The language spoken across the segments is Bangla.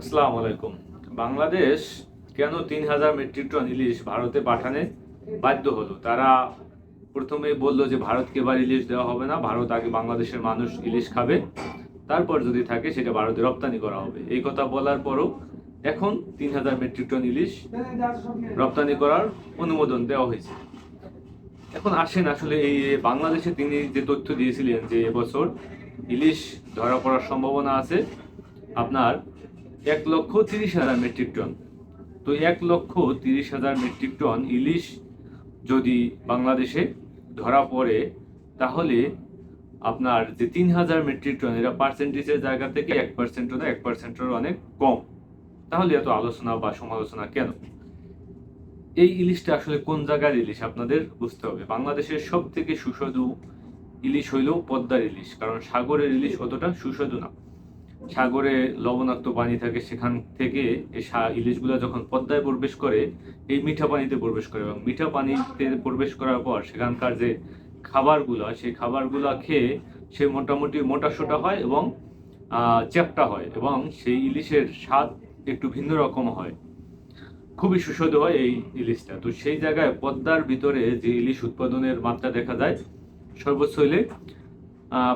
আসসালামু আলাইকুম। বাংলাদেশ কেন তিন হাজার মেট্রিক টন ইলিশ ভারতে পাঠানে বাধ্য হলো? তারা প্রথমে বলল যে ভারতকে এবার ইলিশ দেওয়া হবে না, ভারত আগে বাংলাদেশের মানুষ ইলিশ খাবে, তারপর যদি থাকে সেটা ভারতে রপ্তানি করা হবে। এই কথা বলার পরও এখন তিন হাজার মেট্রিক টন ইলিশ রপ্তানি করার অনুমোদন দেওয়া হয়েছে। এখন আসেন আসলে এই বাংলাদেশে তিনি যে তথ্য দিয়েছিলেন যে এবছর ইলিশ ধরা পড়ার সম্ভাবনা আছে, আপনার এক লক্ষ তিরিশ হাজার মেট্রিক টন। তো এক লক্ষ তিরিশ হাজার মেট্রিক টন ইলিশ যদি বাংলাদেশে ধরা পড়ে, তাহলে আপনার যে তিন হাজার মেট্রিক টন এটা পার্সেন্টেজের জায়গা থেকে এক পার্সেন্ট না এক পার্সেন্টের অনেক কম। তাহলে এত আলোচনা বা সমালোচনা কেন? এই ইলিশটা আসলে কোন জায়গার ইলিশ আপনাদের বুঝতে হবে। বাংলাদেশের সব থেকে সুস্বাদু ইলিশ হইল পদ্মার ইলিশ, কারণ সাগরের ইলিশ অতটা সুস্বাদু না। সাগরে লবণাক্ত পানি থাকে, সেখান থেকে ইলিশগুলো যখন পদ্মায় প্রবেশ করে, এই মিঠা পানিতে প্রবেশ করে এবং মিঠা পানিতে প্রবেশ করার পর সেখানকার যে খাবারগুলো, সেই খাবারগুলো খেয়ে সে মোটামুটি মোটা সোটা হয় এবং চ্যাপ্টা হয় এবং সেই ইলিশের স্বাদ একটু ভিন্ন রকম হয়। খুবই সুস্বাদু হয় এই ইলিশটা। তো সেই জায়গায় পদ্মার ভিতরে যে ইলিশ উৎপাদনের মাত্রা দেখা যায়, সর্বোচ্চ হইলে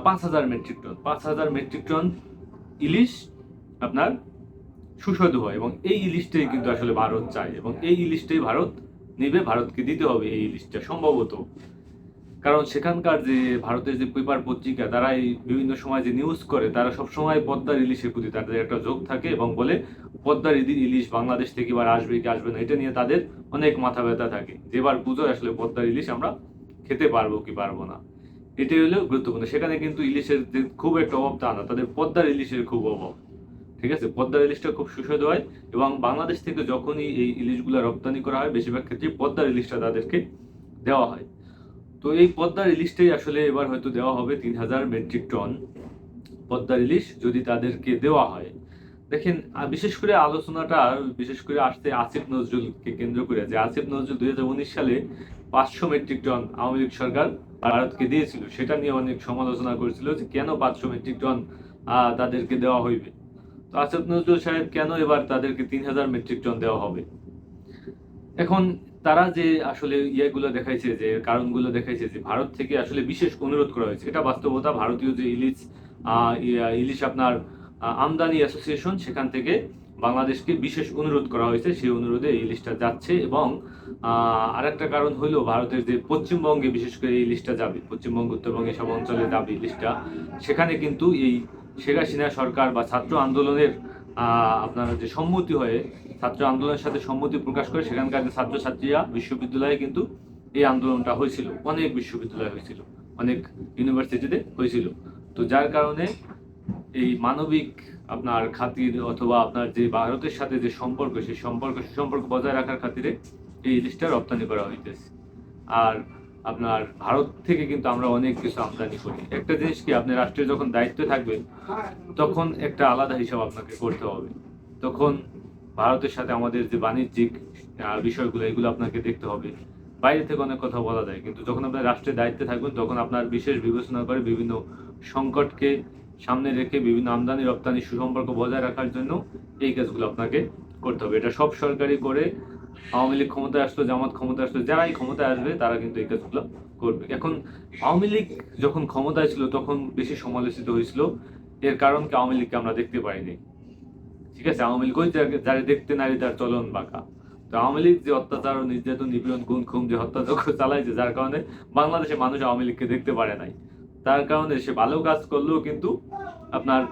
পাঁচ হাজার মেট্রিক টন। পাঁচ হাজার মেট্রিক টন ইলিশ আপনার সুস্বাদু হয় এবং এই ইলিশটাই কিন্তু আসলে ভারত চায় এবং এই ইলিশটাই ভারত নেবে, ভারতকে দিতে হবে এই ইলিশটা সম্ভবত। কারণ সেখানকার যে ভারতের যে পেপার পত্রিকা তারা এই বিভিন্ন সময় যে নিউজ করে, তারা সব সময় পদ্মার ইলিশের প্রতি তাদের একটা যোগ থাকে এবং বলে, পদ্মার ইলিশ বাংলাদেশ থেকে এবার আসবে কি আসবে না? এটা নিয়ে তাদের অনেক মাথা ব্যথা থাকে। যেবার পুজোয় আসলে পদ্মার ইলিশ আমরা খেতে পারব কি পারব না। এটাই হলো গুরুত্বপূর্ণ। সেখানে কিন্তু ইলিশের খুব একটা অভাব তা না, তাদের পদ্মার ইলিশের খুব অভাব। ঠিক আছে? পদ্মার ইলিশটা খুব সুস্বাদু হয় এবং বাংলাদেশ থেকে যখনই এই ইলিশগুলো রপ্তানি করা হয়, বেশিরভাগ ক্ষেত্রে পদ্মার ইলিশটা তাদেরকে দেওয়া হয়। তো এই পদ্মার ইলিশটাই আসলে এবার হয়তো দেওয়া হবে তিন হাজার মেট্রিক টন পদ্মার ইলিশ যদি তাদেরকে দেওয়া হয়। দেখেন বিশেষ করে আলোচনাটা, বিশেষ করে আসতে আসিফ নজরুলকে কেন্দ্র করে যে আসিফ নজরুল দুই হাজার উনিশ সালে পাঁচশো মেট্রিক টন আওয়ামী লীগ সরকার ভারতকে দিয়েছিল। সেটা নিয়ে অনেক সমালোচনা করেছিল যে কেন পাঁচশো মেট্রিক টন তাদেরকে দেওয়া হইবে? তো আসিফ নজরুল সাহেব কেন এবার তাদেরকে তিন হাজার মেট্রিক টন দেওয়া হবে? এখন তারা যে আসলে ইয়েগুলো দেখাইছে, যে কারণগুলো দেখাইছে, যে ভারত থেকে আসলে বিশেষ অনুরোধ করা হয়েছে, এটা বাস্তবতা, ভারতীয় যে ইলিশ ইলিশ আপনার আমদানি অ্যাসোসিয়েশন সেখান থেকে বাংলাদেশকে বিশেষ অনুরোধ করা হয়েছে। সেই অনুরোধে এই লিস্টটা যাচ্ছে এবং আহ, আরেকটা কারণ হলো ভারতের যে পশ্চিমবঙ্গে বিশেষ করে এই ইলিশটা যাবে পশ্চিমবঙ্গ উত্তরবঙ্গ এসব অঞ্চলে যাবে লিস্টটা সেখানে কিন্তু এই শেখ হাসিনা সরকার বা ছাত্র আন্দোলনের আপনার যে সম্মতি হয়ে ছাত্র আন্দোলনের সাথে সম্মতি প্রকাশ করে সেখানকার যে ছাত্রছাত্রীরা বিশ্ববিদ্যালয়ে কিন্তু এই আন্দোলনটা হয়েছিল অনেক বিশ্ববিদ্যালয় হয়েছিল অনেক ইউনিভার্সিটিতে হয়েছিল। তো যার কারণে এই মানবিক আপনার খাতির অথবা আপনার যে ভারতের সাথে যে সম্পর্ক, সেই সম্পর্ক সম্পর্ক বজায় রাখার খাতিরে এই জিনিসটা রপ্তানি করা হইতেছে। আর আপনার ভারত থেকে কিন্তু আমরা অনেক কিছু আমদানি করি। একটা জিনিস কি, আপনি রাষ্ট্রের যখন দায়িত্বে থাকবেন, তখন একটা আলাদা হিসাব আপনাকে করতে হবে। তখন ভারতের সাথে আমাদের যে বাণিজ্যিক বিষয়গুলো, এগুলো আপনাকে দেখতে হবে। বাইরে থেকে অনেক কথা বলা যায়, কিন্তু যখন আপনার রাষ্ট্রের দায়িত্বে থাকবেন, তখন আপনার বিশেষ বিবেচনা করে বিভিন্ন সংকটকে সামনে রেখে বিভিন্ন আমদানি, রপ্তানি, সুসম্পর্ক বজায় রাখার জন্য এই কাজগুলো আপনাকে করতে হবে। এটা সব সরকারি করে আওয়ামী লীগ ক্ষমতায় আসলো, জামাত ক্ষমতায় আসলো, যারাই ক্ষমতায় আসবে তারা কিন্তু এই কাজগুলো করবে। এখন আওয়ামী লীগ যখন ক্ষমতায় ছিল তখন বেশি সমালোচিত হয়েছিল। এর কারণ কি? আওয়ামী লীগকে আমরা দেখতে পাইনি। ঠিক আছে? আওয়ামী লীগ যারে দেখতে নারী তার চলন বাঁকা। তো আওয়ামী লীগ যে অত্যাচার ও নির্যাতন, নিপীড়ন গুণ খুম যে হত্যাযজ্ঞ চালাইছে, যার কারণে বাংলাদেশে মানুষ আওয়ামী লীগকে দেখতে পারে নাই। তার কারণে সে ভালো কাজ করলেও কিন্তু আপনার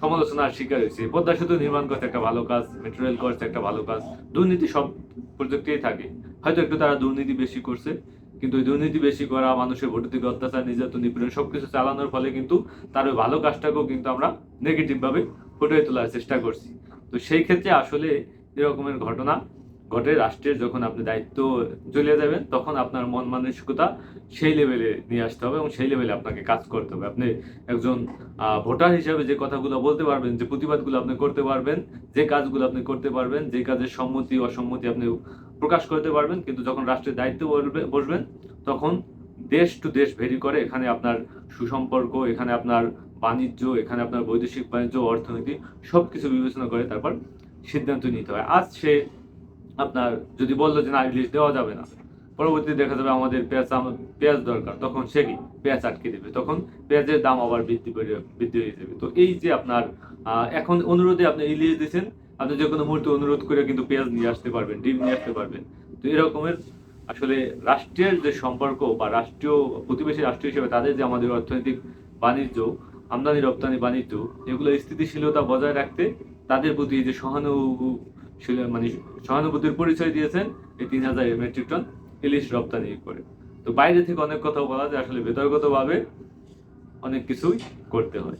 সমালোচনার শিকার হয়েছে। পদ্মা সেতু নির্মাণ করছে একটা ভালো কাজ মেট্রো রেল করছে একটা ভালো কাজ, দুর্নীতি সব প্রযুক্তিই থাকে। হয়তো একটু তারা দুর্নীতি বেশি করছে, কিন্তু ওই দুর্নীতি বেশি করা, মানুষের ভোটের দিকে অত্যাচার, নির্যাতন, নিপীড়ন সবকিছু চালানোর ফলে কিন্তু তার ওই ভালো কাজটাকেও কিন্তু আমরা নেগেটিভ ভাবে ফুটিয়ে তোলার চেষ্টা করছি। তো সেই ক্ষেত্রে আসলে এরকমের ঘটনা ঘটে রাষ্ট্রের যখন আপনি দায়িত্ব চলে যাবেন, তখন আপনার মন মানসিকতা সেই লেভেলে নিয়ে আসতে হবে এবং সেই লেভেলে আপনাকে কাজ করতে হবে। আপনি একজন ভোটার হিসাবে যে কথাগুলো বলতে পারবেন, যে প্রতিবাদগুলো আপনি করতে পারবেন, যে কাজগুলো আপনি করতে পারবেন, যে কাজের সম্মতি, অসম্মতি আপনি প্রকাশ করতে পারবেন, কিন্তু যখন রাষ্ট্রের দায়িত্ব বসবেন, তখন দেশ টু দেশ ভেরি করে এখানে আপনার সুসম্পর্ক, এখানে আপনার বাণিজ্য, এখানে আপনার বৈদেশিক বাণিজ্য, অর্থনীতি সব কিছু বিবেচনা করে তারপর সিদ্ধান্ত নিতে হয়। আজ সে আপনার যদি বলল যে না ইলিশ দেওয়া যাবে না, পরবর্তীতে দেখা যাবে আমাদের পেঁয়াজ পেঁয়াজ দরকার, তখন সে কি? পেঁয়াজ আটকে দেবে। তখন পেঁয়াজের দাম আবার বৃদ্ধি করে বৃদ্ধি হয়ে যাবে। তো এই যে আপনার এখন অনুরোধে আপনি ইলিশ দিচ্ছেন আপনি যে কোনো মুহূর্তে অনুরোধ করে কিন্তু পেঁয়াজ নিয়ে আসতে পারবেন, ডিম নিয়ে আসতে পারবেন। তো এরকমের আসলে রাষ্ট্রের যে সম্পর্ক বা রাষ্ট্রীয়, প্রতিবেশী রাষ্ট্র হিসেবে তাদের যে আমাদের অর্থনৈতিক বাণিজ্য আমদানি রপ্তানি বাণিজ্য, এগুলো স্থিতিশীলতা বজায় রাখতে তাদের প্রতি যে সহানুভূতিশীল মানে সহানুভূতির পরিচয় দিয়েছেন এই তিন হাজার মেট্রিক টন ইলিশ রপ্তানি করে। তো বাইরে থেকে অনেক কথা বলা যায়, আসলে বেতর্গতভাবে অনেক কিছুই করতে হয়।